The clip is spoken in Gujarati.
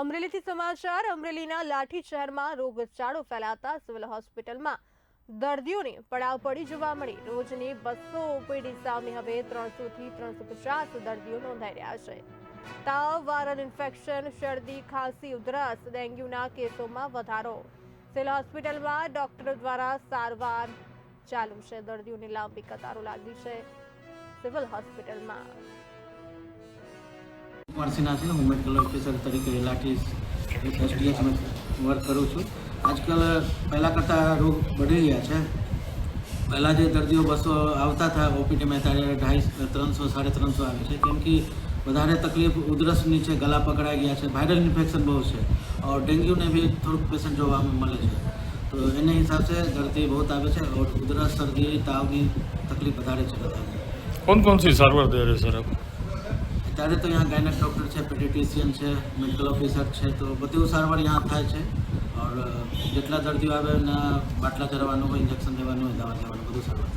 અમરેલીથી સમાચાર, અમરેલીના લાઠી શહેરમાં રોગચાળો ફેલાતા સિવિલ હોસ્પિટલમાં દર્દીઓને પડાપડી જોવા મળી. રોજની બસો ઓપીડી સામે હવે ત્રણસો થી ત્રણસો પચાસ દર્દીઓ નોંધાઈ રહ્યા છે. તાવ, વાયરલ ઇન્ફેક્શન, શરદી, ખાંસી, ઉધરસ, ડેન્ગ્યુના કેસોમાં વધારો. સિવિલ હોસ્પિટલમાં ડોક્ટરો દ્વારા સારવાર ચાલુ છે. દર્દીઓની લાંબી કતારો લાગી છે સિવિલ હોસ્પિટલમાં. કુમાર હું મેડિકલ ઓફિસર તરીકે લાઠી એસડીએચમાં વર્ક કરું છું. આજકાલ પહેલાં કરતાં રોગ વધી ગયા છે. પહેલાં જે દર્દીઓ બસો આવતા હતા ઓપીડીમાં ત્યારે ઢાઈ, ત્રણસો, સાડા ત્રણસો આવે છે. કેમ કે વધારે તકલીફ ઉધરસની છે ગલા પકડાઈ ગયા છે. વાયરલ ઇન્ફેક્શન બહુ છે. ઓર ડેન્ગ્યુને બી થોડુંક પેશન્ટ જોવા મળે છે. તો એને હિસાબે દર્દી બહુ આવે છે ઓર ઉધરસ, શરદી, તાવની તકલીફ વધારે છે બધાને. કોણ કોણ સી સારવાર દે રહે સર આપ? आप અત્યારે તો અહીંયા ગાયનેક ડૉક્ટર છે પેડિટિશિયન છે, મેડિકલ ઓફિસર છે, તો બધું સારવાર અહીંયા થાય છે. ઓર જેટલા દર્દીઓ આવે એના બાટલા ચરવાનું હોય, ઇન્જેક્શન દેવાનું હોય, દવા દેવાનું બધું સારવાર